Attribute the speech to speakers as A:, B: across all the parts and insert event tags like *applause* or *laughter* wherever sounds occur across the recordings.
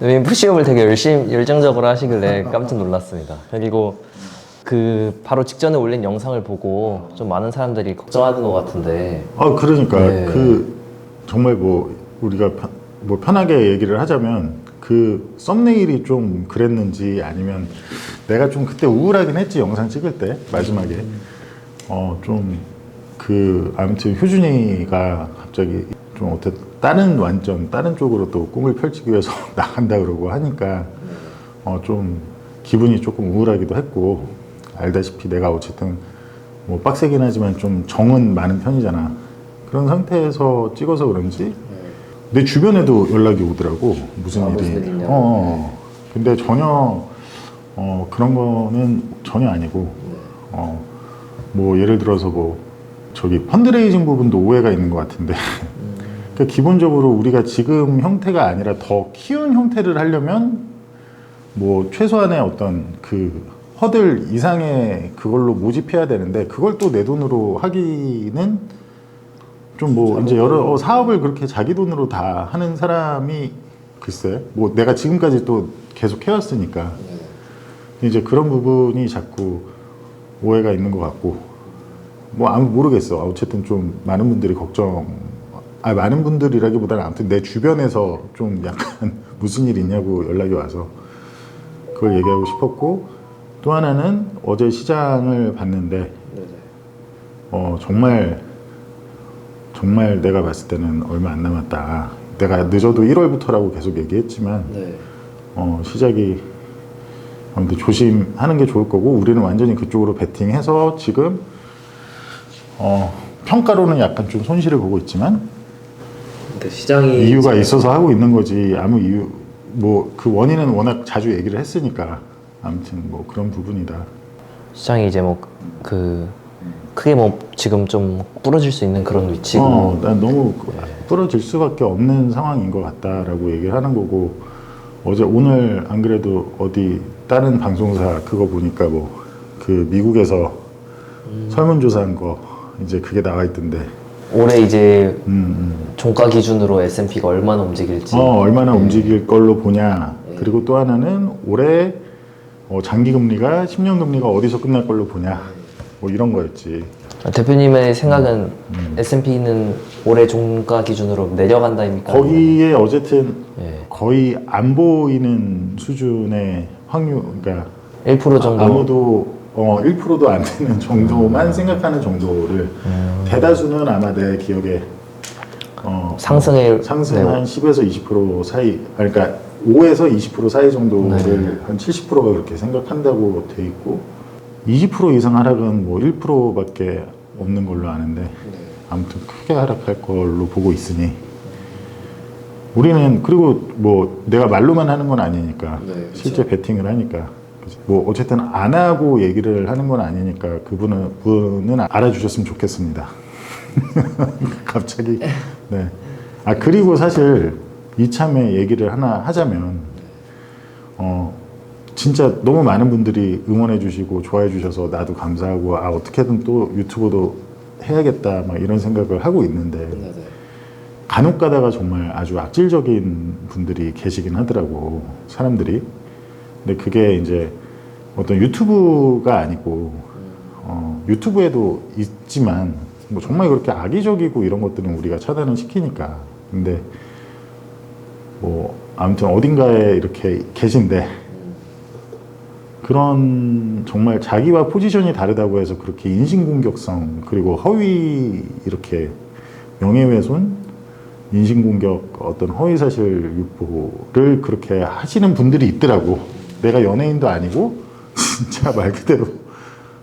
A: 네, 푸시업을 되게 열심 열정적으로 하시길래 깜짝 놀랐습니다. 그리고 그 바로 직전에 올린 영상을 보고 좀 많은 사람들이 걱정하는 것 같은데
B: 아 그러니까
A: 네.
B: 그 정말 뭐 우리가 편, 뭐 편하게 얘기를 하자면 그 썸네일이 좀 그랬는지 아니면 내가 좀 그때 우울하긴 했지 영상 찍을 때 마지막에 어 좀 그 아무튼 효준이가 갑자기 좀 어때 다른 완전 다른 쪽으로 또 꿈을 펼치기 위해서 *laughs* 나간다 그러고 하니까 어 좀 기분이 조금 우울하기도 했고 알다시피 내가 어쨌든 뭐 빡세긴 하지만 좀 정은 많은 편이잖아. 그런 상태에서 찍어서 그런지 내 주변에도 연락이 오더라고 무슨
A: 아,
B: 일이.
A: 무슨.
B: 어, 어. 근데 전혀 어, 그런 거는 전혀 아니고 어, 뭐 예를 들어서 뭐 저기 펀드레이징 부분도 오해가 있는 것 같은데. *laughs* 그러니까 기본적으로 우리가 지금 형태가 아니라 더 키운 형태를 하려면 뭐 최소한의 어떤 그 허들 이상의 그걸로 모집해야 되는데 그걸 또 내 돈으로 하기는 좀 뭐 이제 여러 어, 사업을 그렇게 자기 돈으로 다 하는 사람이 글쎄 뭐 내가 지금까지 또 계속 해왔으니까. 이제 그런 부분이 자꾸 오해가 있는 것 같고. 뭐 아무 모르겠어. 어쨌든 좀 많은 분들이 걱정 아 많은 분들이라기보다는 아무튼 내 주변에서 좀 약간 *laughs* 무슨 일 있냐고 연락이 와서 그걸 얘기하고 싶었고 또 하나는 어제 시장을 봤는데 어 정말 정말 내가 봤을 때는 얼마 안 남았다. 내가 늦어도 1월부터라고 계속 얘기했지만
A: 네.
B: 어 시작이 아무튼 조심하는 게 좋을 거고 우리는 완전히 그쪽으로 베팅해서 지금 어 평가로는 약간 좀 손실을 보고 있지만
A: 근데 시장이
B: 이유가 있어서 하고 있는 거지. 아무 이유 뭐 그 원인은 워낙 자주 얘기를 했으니까. 아무튼 뭐 그런 부분이다.
A: 시장이 이제 뭐 그 크게 뭐 지금 좀 부러질 수 있는 그런 위치고.
B: 어, 난 너무 부러질 수밖에 없는 상황인 것 같다라고 얘기를 하는 거고. 어제 오늘 안 그래도 어디 다른 방송사 그거 보니까 뭐 그 미국에서 설문조사한 거 이제 그게 나와 있던데
A: 올해 이제
B: 음,
A: 종가 기준으로 S&P가 얼마나 움직일지
B: 음. 어, 얼마나 움직일 걸로 보냐 그리고 또 하나는 올해 어, 장기 금리가 10년 금리가 어디서 끝날 걸로 보냐 뭐 이런 거였지
A: 대표님의 생각은
B: 음.
A: S&P는 올해 종가 기준으로 내려간다입니까?
B: 거기에 어쨌든
A: 예.
B: 거의 안 보이는 수준의 확률 그러니까
A: 1% 정도
B: 아무도 어, 1%도 안 되는 정도만 생각하는 정도를 대다수는 아마 내 기억에 어,
A: 상승의
B: 상승
A: 네.
B: 한 10에서 20% 사이 아니, 그러니까 5에서 20% 사이 정도를
A: 네.
B: 한 70%가 그렇게 생각한다고 돼 있고 20% 이상 하락은 뭐 1%밖에 없는 걸로 아는데 아무튼 크게 하락할 걸로 보고 있으니 우리는 그리고 뭐 내가 말로만 하는 건 아니니까
A: 네, 그렇죠.
B: 실제 베팅을 하니까? 뭐 어쨌든 안 하고 얘기를 하는 건 아니니까 그분은 분은 알아주셨으면 좋겠습니다. *laughs* 갑자기 네. 아 그리고 사실 이참에 얘기를 하나 하자면 어 진짜 너무 많은 분들이 응원해 주시고 좋아해 주셔서 나도 감사하고 아 어떻게든 또 유튜브도 해야겠다 막 이런 생각을 하고 있는데 간혹 가다가 정말 아주 악질적인 분들이 계시긴 하더라고 사람들이 근데 그게 이제 어떤 유튜브가 아니고 어, 유튜브에도 있지만 뭐 정말 그렇게 악의적이고 이런 것들은 우리가 차단을 시키니까. 근데 뭐 아무튼 어딘가에 이렇게 계신데 그런 정말 자기와 포지션이 다르다고 해서 그렇게 인신공격성 그리고 허위 이렇게 명예훼손 인신공격 어떤 허위사실 유포를 그렇게 하시는 분들이 있더라고 내가 연예인도 아니고 *laughs* 진짜 말 그대로.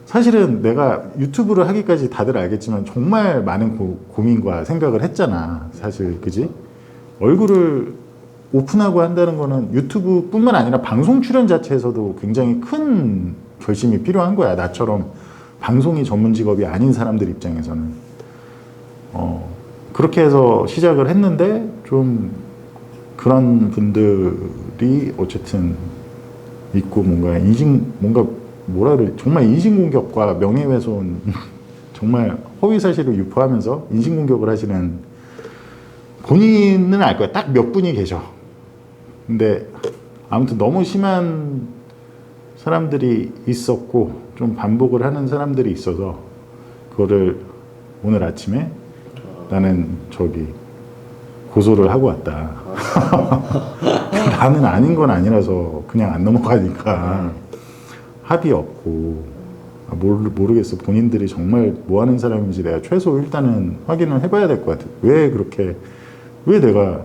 B: 사실은 내가 유튜브를 하기까지 다들 알겠지만 정말 많은 고, 고민과 생각을 했잖아 사실. 그지? 얼굴을 오픈하고 한다는 거는 유튜브뿐만 아니라 방송 출연 자체에서도 굉장히 큰 결심이 필요한 거야 나처럼. 방송이 전문 직업이 아닌 사람들 입장에서는. 어, 그렇게 해서 시작을 했는데 좀 그런 분들이 어쨌든 있고 뭔가 인신 뭔가 뭐라 그래 정말 인신공격과 명예훼손 *laughs* 정말 허위 사실을 유포하면서 인신공격을 하시는 본인은 알 거야 딱 몇 분이 계셔. 근데 아무튼 너무 심한 사람들이 있었고 좀 반복을 하는 사람들이 있어서 그거를 오늘 아침에 나는 저기 고소를 하고 왔다. *laughs* 나는 아닌 건 아니라서 그냥 안 넘어가니까 합의 없고 아, 모르, 모르겠어 본인들이 정말 뭐 하는 사람인지 내가 최소 일단은 확인을 해봐야 될 것 같아. 왜 그렇게 왜 내가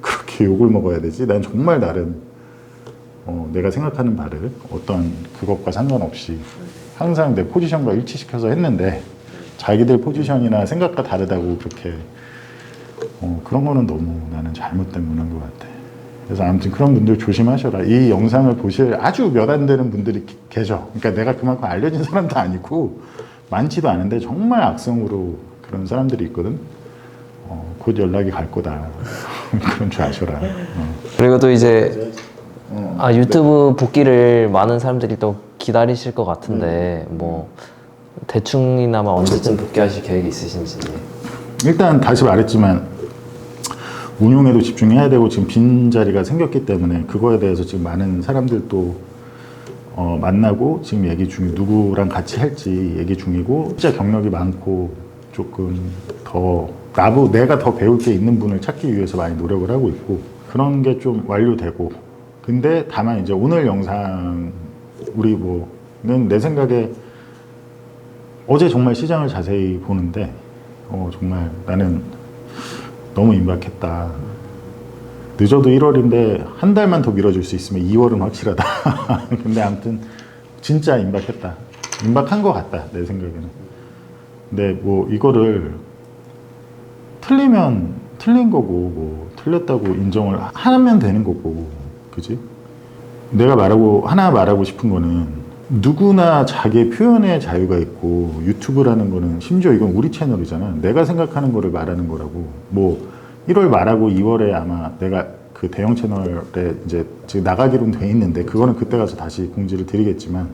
B: 그렇게 욕을 먹어야 되지? 난 정말 나름 어, 내가 생각하는 바를 어떤 그것과 상관없이 항상 내 포지션과 일치시켜서 했는데 자기들 포지션이나 생각과 다르다고 그렇게 어, 그런 거는 너무 나는 잘못된 문화인 것 같아. 그래서 아무튼 그런 분들 조심하셔라. 이 영상을 보실 아주 몇 안 되는 분들이 기- 계셔. 그러니까 내가 그만큼 알려진 사람도 아니고 많지도 않은데 정말 악성으로 그런 사람들이 있거든. 어, 곧 연락이 갈 거다. *laughs* 그런 줄 아셔라. 어.
A: 그리고 또 이제 아 유튜브 복귀를 많은 사람들이 또 기다리실 것 같은데 뭐 대충이나마 언제쯤 복귀하실 계획이 있으신지
B: 일단 다시 말했지만 운용에도 집중해야 되고 지금 빈 자리가 생겼기 때문에 그거에 대해서 지금 많은 사람들도 어, 만나고 지금 얘기 중이 누구랑 같이 할지 얘기 중이고 진짜 경력이 많고 조금 더 나보 내가 더 배울 게 있는 분을 찾기 위해서 많이 노력을 하고 있고 그런 게 좀 완료되고. 근데 다만 이제 오늘 영상 우리 뭐는 내 생각에 어제 정말 시장을 자세히 보는데 어, 정말 나는 너무 임박했다. 늦어도 1월인데 한 달만 더 미뤄줄 수 있으면 2월은 확실하다. *laughs* 근데 아무튼 진짜 임박했다. 임박한 것 같다 내 생각에는. 근데 뭐 이거를 틀리면 틀린 거고 뭐 틀렸다고 인정을 하면 되는 거고 그지? 내가 말하고 하나 말하고 싶은 거는 누구나 자기의 표현의 자유가 있고 유튜브라는 거는 심지어 이건 우리 채널이잖아. 내가 생각하는 거를 말하는 거라고. 뭐 1월 말하고 2월에 아마 내가 그 대형 채널에 이제 지금 나가기로는 돼 있는데 그거는 그때 가서 다시 공지를 드리겠지만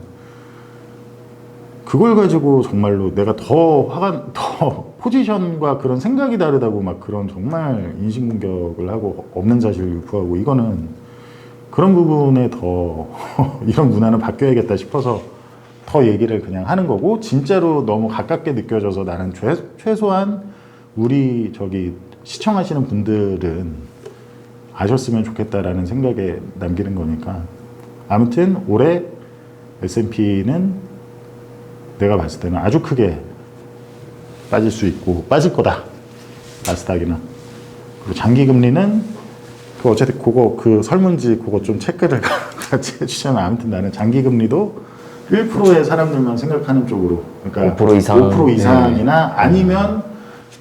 B: 그걸 가지고 정말로 내가 더 화가 *laughs* 더 포지션과 그런 생각이 다르다고 막 그런 정말 인신공격을 하고 없는 사실을 유포하고 이거는 그런 부분에 더 *laughs* 이런 문화는 바뀌어야겠다 싶어서 더 얘기를 그냥 하는 거고 진짜로 너무 가깝게 느껴져서 나는 최, 최소한 우리 저기 시청하시는 분들은 아셨으면 좋겠다라는 생각에 남기는 거니까. 아무튼 올해 S&P는 내가 봤을 때는 아주 크게 빠질 수 있고 빠질 거다. 나스닥이나. 그리고 장기 금리는 그 어쨌든 그거 그 설문지 그거 좀 체크를 *laughs* 같이 해주시면 아무튼 나는 장기 금리도 1%의 사람들만 생각하는 쪽으로. 그러니까
A: 5% 이상.
B: 5% 이상이나 아니면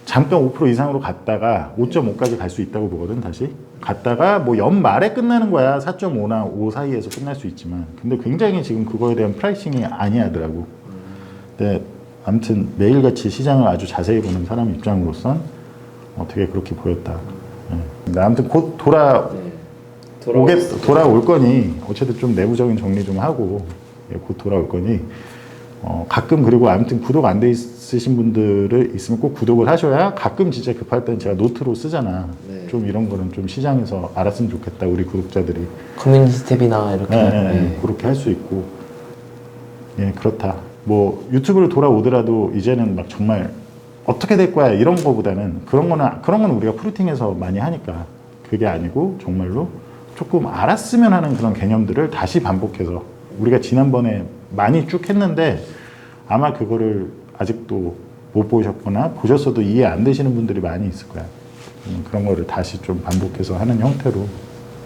B: 잠깐 5% 이상으로 갔다가 5.5까지 갈 수 있다고 보거든 다시. 갔다가 뭐 연말에 끝나는 거야. 4.5나 5 사이에서 끝날 수 있지만. 근데 굉장히 지금 그거에 대한 프라이싱이 아니하더라고. 근데 아무튼 매일같이 시장을 아주 자세히 보는 사람 입장으로선 어떻게 그렇게 보였다. 예. 근데 아무튼 곧 돌아 오겠 돌아올 거니 어쨌든 좀 내부적인 정리 좀 하고 예, 곧 돌아올 거니 어, 가끔 그리고 아무튼 구독 안 돼 있으신 분들을 있으면 꼭 구독을 하셔야 가끔 진짜 급할 땐 제가 노트로 쓰잖아.
A: 네.
B: 좀 이런 거는 좀 시장에서 알았으면 좋겠다 우리 구독자들이
A: 커뮤니티 탭이나 이렇게
B: 예, 예, 예.
A: 네.
B: 그렇게 할 수 있고 예 그렇다. 뭐 유튜브를 돌아오더라도 이제는 막 정말 어떻게 될 거야 이런 거보다는 그런 거는 그런 거는 우리가 프루팅에서 많이 하니까 그게 아니고 정말로 조금 알았으면 하는 그런 개념들을 다시 반복해서 우리가 지난번에 많이 쭉 했는데 아마 그거를 아직도 못 보셨거나 보셨어도 이해 안 되시는 분들이 많이 있을 거야. 음, 그런 거를 다시 좀 반복해서 하는 형태로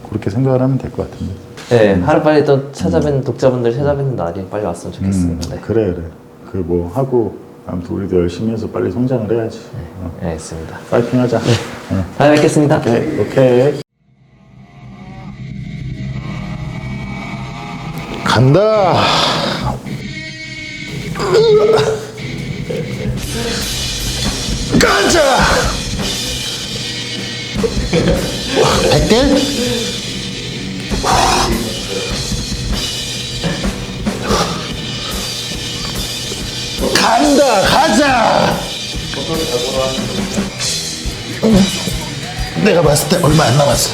B: 그렇게 생각을 하면 될 것 같은데.
A: 네, 하루빨리 또 찾아뵙는 독자분들 찾아뵙는 날이 빨리 왔으면
B: 음,
A: 좋겠습니다. 네.
B: 그래 그래. 그 뭐 하고 아무튼 우리도 열심히 해서 빨리 성장을 해야지. 어,
A: 네, 알겠습니다.
B: 파이팅 하자. 어.
A: 다음에 뵙겠습니다.
B: 오케이. 오케이. 간다. 가자. 백대? 간다. 가자. 내가 봤을 때 얼마 안 남았어.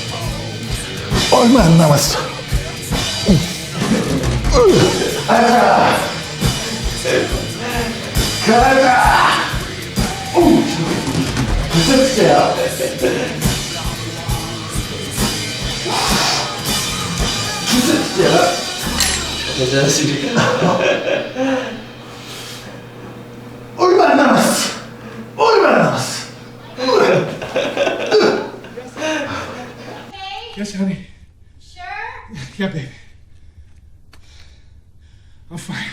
B: 얼마 안 남았어.
A: 괜찮으십니까?
B: Yes, honey. Sure? Yeah, baby.
C: I'm fine.